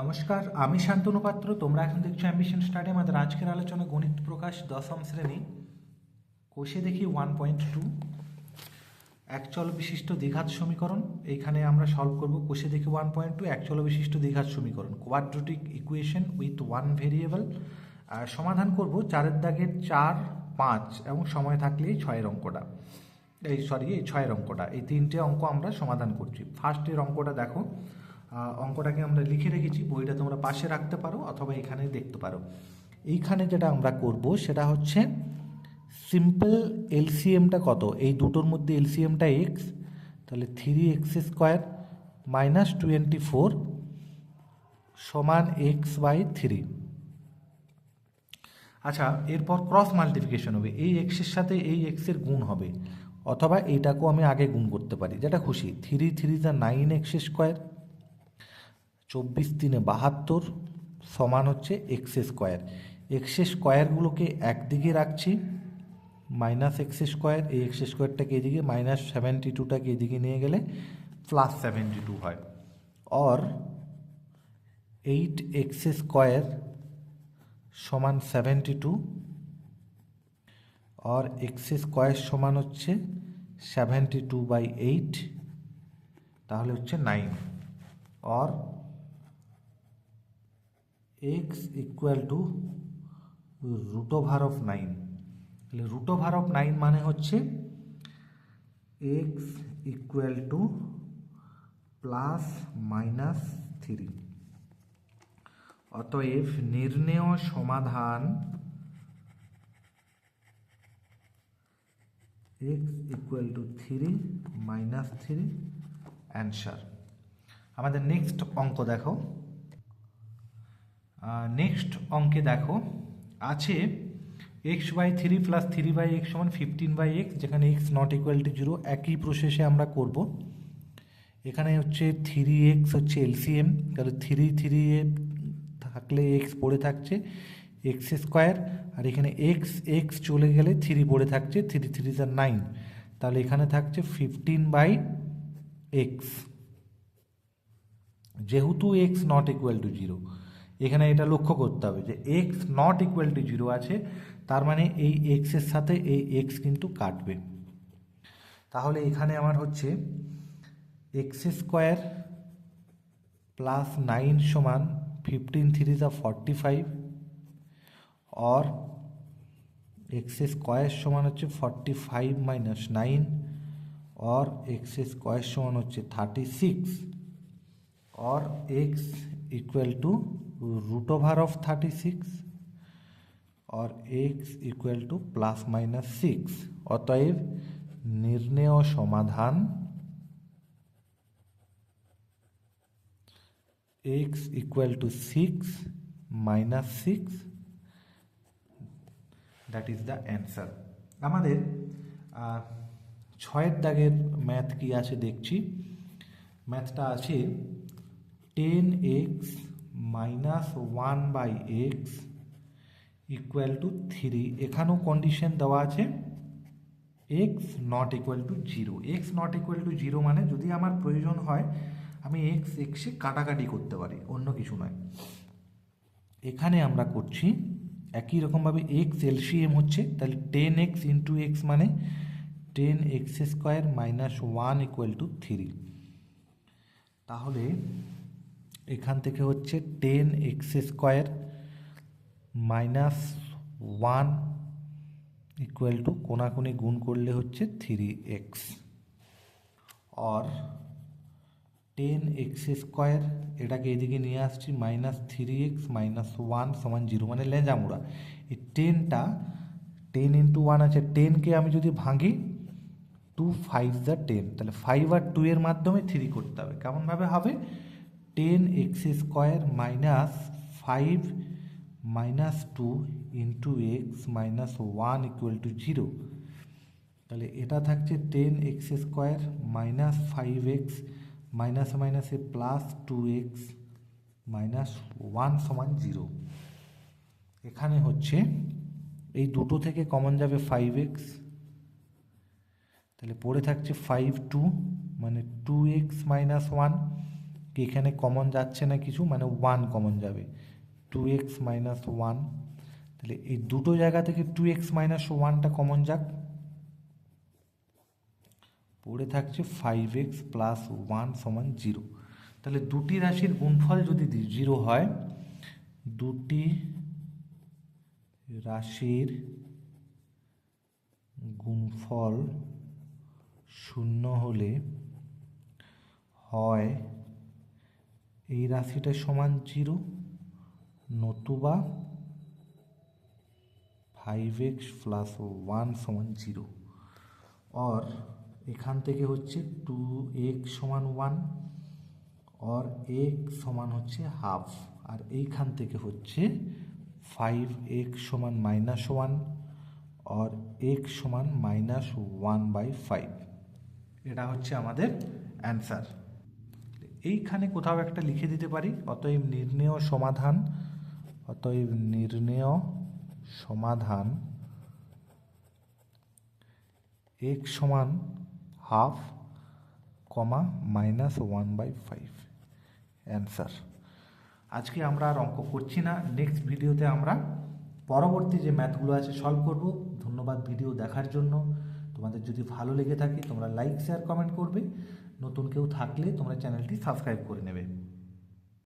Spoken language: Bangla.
নমস্কার, আমি শান্তনু পাত্র। তোমরা এখন দেখছ অ্যাম্বিশন স্টাডি আমাদের আজকের আলোচনা গণিত প্রকাশ, দশম শ্রেণি। কোষে দেখি ওয়ান পয়েন্ট টু একচল বিশিষ্ট দ্বিঘাত সমীকরণ, এইখানে আমরা সলভ করব। কোষে দেখি ওয়ান পয়েন্ট টু একচল বিশিষ্ট দ্বিঘাত সমীকরণ। Quadratic equation with one variable সমাধান করব চারের দাগের চার, পাঁচ এবং সময় থাকলেই ছয়ের অঙ্কটা। এই সরি এই ছয়ের অঙ্কটা। এই তিনটে অঙ্ক আমরা সমাধান করছি। ফার্স্টের অঙ্কটা দেখো। অঙ্কটাকে আমরা লিখে রেখেছি, বইটা তোমরা পাশে রাখতে পারো অথবা এখানে দেখতে পারো। এইখানে যেটা আমরা করব, সেটা হচ্ছে সিম্পল এলসিএমটা কত? এই দুটোর মধ্যে এলসিএমটা এক্স তাহলে three x square minus twenty four সমান এক্স বাই থ্রি আচ্ছা এরপর ক্রস মাল্টিপ্লিকেশন হবে। এই এক্সের সাথে এই এক্সের গুণ হবে, অথবা এইটাকেও আমি আগে গুণ করতে পারি। যেটা খুশি থ্রি থ্রি যা নাইন এক্স স্কোয়ার চব্বিশ তিনে বাহাত্তর সমান হচ্ছে এক্স স্কোয়ার। এক্স স্কোয়ারগুলোকে একদিকে রাখছি, মাইনাস এক্স স্কোয়ার, এই এক্স স্কোয়ারটাকে এদিকে, মাইনাস সেভেন্টি টুটাকে এদিকে নিয়ে গেলে প্লাস সেভেন্টি টু হয়। অর এইট এক্স স্কোয়ার সমান seventy two or x square সমান হচ্ছে সেভেন্টি টু বাই এইট, তাহলে হচ্ছে nine. Or x equal to root over of nine তাহলে রুট ওভার অফ নাইন মানে হচ্ছে x equal to plus minus three অতএব নির্ণেয় সমাধান x equal to three minus three answer আমাদের নেক্সট অঙ্ক দেখো। নেক্সট অঙ্কে দেখো, আছে x by three plus three by x সমান ফিফটিন বাই এক্স যেখানে x not equal to zero একই প্রসেসে আমরা করব। এখানে হচ্ছে থ্রি এক্স হচ্ছে এলসিএম তাহলে থ্রি থ্রি থাকলে এক্স পড়ে থাকছে এক্স স্কোয়ার আর এখানে এক্স এক্স চলে গেলে থ্রি পড়ে থাকছে থ্রি থ্রি যার নাইন তাহলে এখানে থাকছে ফিফটিন বাই এক্স যেহেতু x not equal to zero এখানে এটা লক্ষ্য করতে হবে যে x not equal to zero আছে, তার মানে এই এক্সের সাথে এই এক্স কিন্তু কাটবে। তাহলে এখানে আমার হচ্ছে এক্স স্কোয়ার প্লাস নাইন সমান fifteen three the forty five or x square সমান হচ্ছে forty five minus nine or x square সমান হচ্ছে thirty six or x equal to root over of 36 or x equal to plus minus 6 অতএব নির্ণেয় সমাধান x equal to 6 minus 6 that is the answer আমাদের ছয়ের দাগের ম্যাথ কি আছে দেখছি ম্যাথটা আছে ten x minus one by x equal to three এখানেও কন্ডিশন দেওয়া আছে। X not equal to zero x not equal to zero মানে যদি আমার প্রয়োজন হয়, আমি এক্স এক্সে কাটাকাটি করতে পারি, অন্য কিছু নয়। এখানে আমরা করছি, একই রকমভাবে এক্স এলসিএম হচ্ছে, তাহলে টেন এক্স ইন্টু এক্স মানে ten x square minus one equal to three তাহলে এখান থেকে হচ্ছে ten x square minus one equal to কোনাকুনি গুণ করলে হচ্ছে থ্রি এক্স। আর টেন এক্স স্কোয়ার এটাকে এদিকে নিয়ে আসছি, minus three x minus one সমান জিরো মানে লেজামুড়া। এই টেনটা, টেন ইন্টু ওয়ান আছে, টেনকে আমি যদি ভাঙি, টু ফাইভ দ্য টেন, তাহলে ফাইভ আর টু এর মাধ্যমে থ্রি করতে হবে। কেমনভাবে হবে? Ten x square minus five minus two into x minus one equal to zero তাহলে এটা থাকছে ten x square minus five x minus মাইনাসে plus two x minus one সমান জিরো এখানে হচ্ছে এই দুটো থেকে কমন যাবে ফাইভ এক্স তাহলে পড়ে থাকছে ফাইভ টু মানে টু এক্স মাইনাস ওয়ান কি এখানে কমন যাচ্ছে না কিছু? মানে ওয়ান কমন যাবে। টু এক্স মাইনাস ওয়ান তাহলে এই দুটো জায়গা থেকে টু এক্স মাইনাস ওয়ানটা কমন যাক। পড়ে থাকছে ফাইভ এক্স প্লাস ওয়ান সমান জিরো তাহলে দুটি রাশির গুণফল যদি জিরো হয়, দুটি রাশির গুণফল শূন্য হলে হয় এই রাশিটা সমান জিরো, নতুবা ফাইভ এক্স প্লাস ওয়ান সমান জিরো। অর এখান থেকে হচ্ছে টু এক্স সমান ওয়ান অর এক্স সমান হচ্ছে হাফ আর এইখান থেকে হচ্ছে ফাইভ এক্স সমান মাইনাস ওয়ান অর এক্স সমান মাইনাস ওয়ান বাই ফাইভ এটা হচ্ছে আমাদের অ্যান্সার এইখানে কোথাও একটা লিখে দিতে পারি। অতএব নির্ণেয় সমাধান, অতএব নির্ণেয় সমাধান এক্স সমান half comma minus one by five. Answer. আজকে আমরা আর অঙ্ক করছি না। নেক্সট ভিডিওতে আমরা পরবর্তী যে ম্যাথগুলো আছে সলভ করব। ধন্যবাদ ভিডিও দেখার জন্য। তোমাদের যদি ভালো লেগে থাকে তোমরা লাইক, শেয়ার, কমেন্ট করবে। নতুন কেউ থাকলে তোমরা চ্যানেলটি সাবস্ক্রাইব করে নেবে।